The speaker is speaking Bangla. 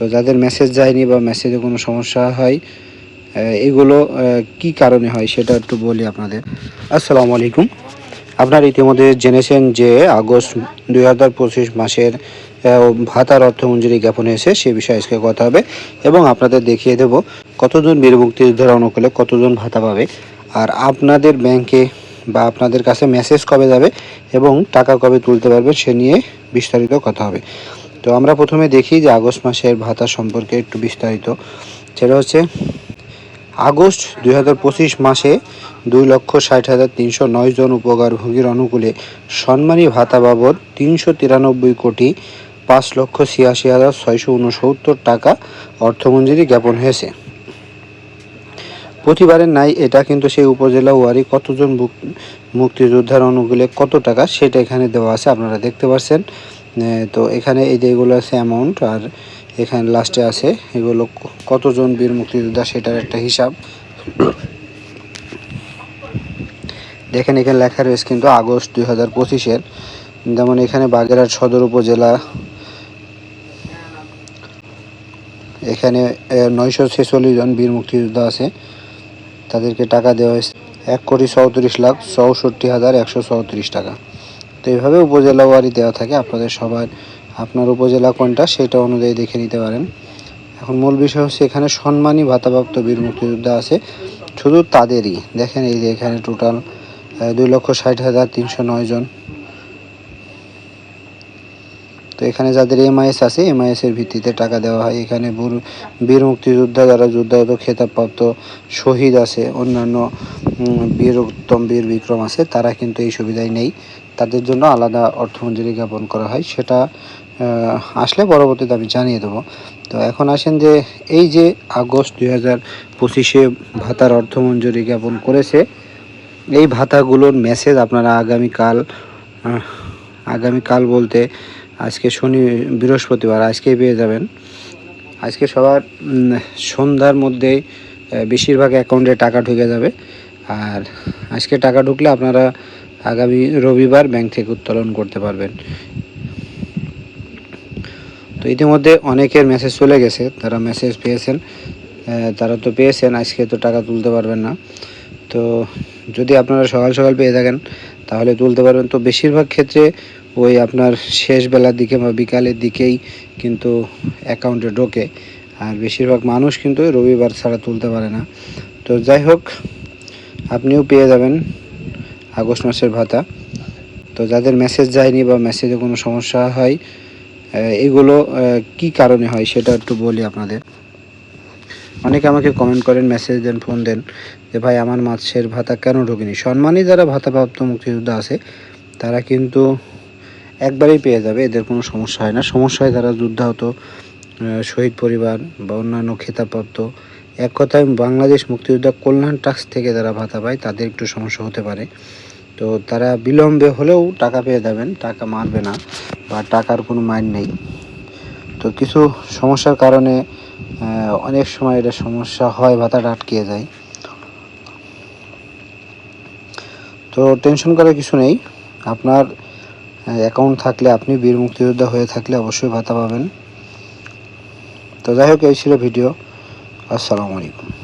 তো যাদের মেসেজ যায়নি বা মেসেজে কোনো সমস্যা হয় এগুলো কি কারণে হয় সেটা একটু বলি আপনাদের। আসসালামু আলাইকুম। আপনারা ইতিমধ্যে জেনেছেন যে আগস্ট দুই হাজার পঁচিশ মাসের ভাতার অর্থমঞ্জুরি জ্ঞাপন এসে সে বিষয়ে আজকে কথা হবে এবং আপনাদের দেখিয়ে দেব কতজন বীর মুক্তিযোদ্ধার অনুকূলে কতজন ভাতা পাবে আর আপনাদের ব্যাংকে বা আপনাদের কাছে মেসেজ কবে যাবে এবং টাকা কবে তুলতে পারবে সে নিয়ে বিস্তারিত কথা হবে। তো আমরা প্রথমে দেখি যে আগস্ট মাসের ভাতা সম্পর্কে একটু বিস্তারিত। সেটা হচ্ছে, আগস্ট দুই হাজার পঁচিশ মাসে দুই লক্ষ ষাট হাজার তিনশো নয় জন উপকারভোগীর অনুকূলে সম্মানী ভাতা বাবদ তিনশো তিরানব্বই কোটি পাঁচ লক্ষ ছিয়াশি হাজার ছয়শো উনসত্তর টাকা অর্থমঞ্জুরি জ্ঞাপন হয়েছে। প্রতিবারের নাই এটা কিন্তু সেই উপজেলা ওয়ারি কতজন মুক- মুক্তিযোদ্ধার অনুকূলে কত টাকা সেটা এখানে দেওয়া আছে, আপনারা দেখতে পাচ্ছেন তো এখানে এই যে এগুলো আছে অ্যামাউন্ট আর এখানে লাস্টে আছে, এগুলো কতজন বীর মুক্তিযোদ্ধা সেটার একটা হিসাব। দেখেন এখানে লেখা রয়েছে কিন্তু আগস্ট দুই হাজার পঁচিশের, যেমন এখানে বাগেরহাট সদর উপজেলা, এখানে নয়শো ছেচল্লিশ জন বীর মুক্তিযোদ্ধা আছে, তাদেরকে টাকা দেওয়া হয়েছে। এক কোটি চৌত্রিশ লাখ চৌষট্টি হাজার একশো চৌত্রিশ টাকা। তো এইভাবে উপজেলা ওয়ারি দেওয়া থাকে। আপনাদের সবার, আপনার উপজেলা কোনটা সেটা অনুযায়ী দেখে নিতে পারেন। এখন মূল বিষয় হচ্ছে এখানে সম্মানী ভাতাপ্রাপ্ত বীর মুক্তিযোদ্ধা আছে। শুধু তাদেরই। দেখেন এই যে এখানে টোটাল দুই লক্ষ ষাট হাজার তিনশো নয় জন। তো এখানে যাদের এমআইএস আছে এমআইএস এর ভিত্তিতে টাকা দেওয়া হয়। এখানে বীর মুক্তিযোদ্ধা যারা যুদ্ধাহত খেতাবপ্রাপ্ত শহীদ আছে অন্যান্য উম, বীর উত্তম বীর বিক্রম আছে তারা কিন্তু এই সুবিধাই নেই। তাদের জন্য আলাদা অর্থমঞ্জুরি জ্ঞাপন করা হয়। সেটা আসলে পরবর্তীতে আমি জানিয়ে দেবো। তো এখন আসেন যে এই যে আগস্ট দুই হাজার পঁচিশে ভাতার অর্থমঞ্জুরি জ্ঞাপন করেছে এই ভাতাগুলোর মেসেজ আপনারা আগামীকাল আগামীকাল বলতে আজকে শনি, বৃহস্পতিবার, আজকেই পেয়ে যাবেন। আজকে সবার সন্ধ্যার মধ্যে বেশিরভাগ অ্যাকাউন্টে টাকা ঢুকে যাবে। আর আজকে টাকা ঢুকলে আপনারা আগামী রবিবার ব্যাংক থেকে উত্তোলন করতে পারবেন। তো ইতিমধ্যে অনেকের মেসেজ চলে গেছে, তারা মেসেজ পেয়েছেন। তারা তো পেয়েছেন, আজকে তো টাকা তুলতে পারবেন না। তো যদি আপনারা সকাল সকাল পেয়ে থাকেন, তাহলে তুলতে পারবেন। তো বেশিরভাগ ক্ষেত্রে ওই আপনার শেষ বেলার দিকে বা বিকালের দিকেই কিন্তু অ্যাকাউন্টে ঢোকে। আর বেশিরভাগ মানুষ কিন্তু রবিবার ছাড়া তুলতে পারে না। তো যাই হোক, আপনিও পেয়ে যাবেন আগস্ট মাসের ভাতা। তো যাদের মেসেজ যায়নি বা মেসেজে কোনো সমস্যা হয় এগুলো কি কারণে হয় সেটা একটু বলি আপনাদের। অনেকে আমাকে কমেন্ট করেন মেসেজ দেন ফোন দেন যে, ভাই, আমার মাছের ভাতা কেন ঢোকেনি? সম্মানী যারা ভাতাপ্রাপ্ত মুক্তিযোদ্ধা আছে, তারা কিন্তু একবারেই পেয়ে যাবে, এদের কোনো সমস্যা হয় না। সমস্যা হয় যারা যুদ্ধাহত শহীদ পরিবার বা অন্যান্য খেতাবপ্রাপ্ত। এক কথায় বাংলাদেশ মুক্তিযোদ্ধা কল্যাণ ট্রাস্ট থেকে যারা ভাতা পায়, তাদের একটু সমস্যা হতে পারে। তো তারা বিলম্বে হলেও টাকা পেয়ে যাবেন, টাকা মারবে না বা টাকার কোনো মাইন নেই। তো কিছু সমস্যার কারণে অনেক সময় এটা সমস্যা হয়, ভাতাটা আটকিয়ে যায়। তো টেনশন করার কিছু নেই। আপনার অ্যাকাউন্ট থাকলে আপনি বীর মুক্তিযোদ্ধা হয়ে থাকলে অবশ্যই ভাতা পাবেন। তো যাই হোক, এই ছিল ভিডিও আসসালামু আলাইকুম।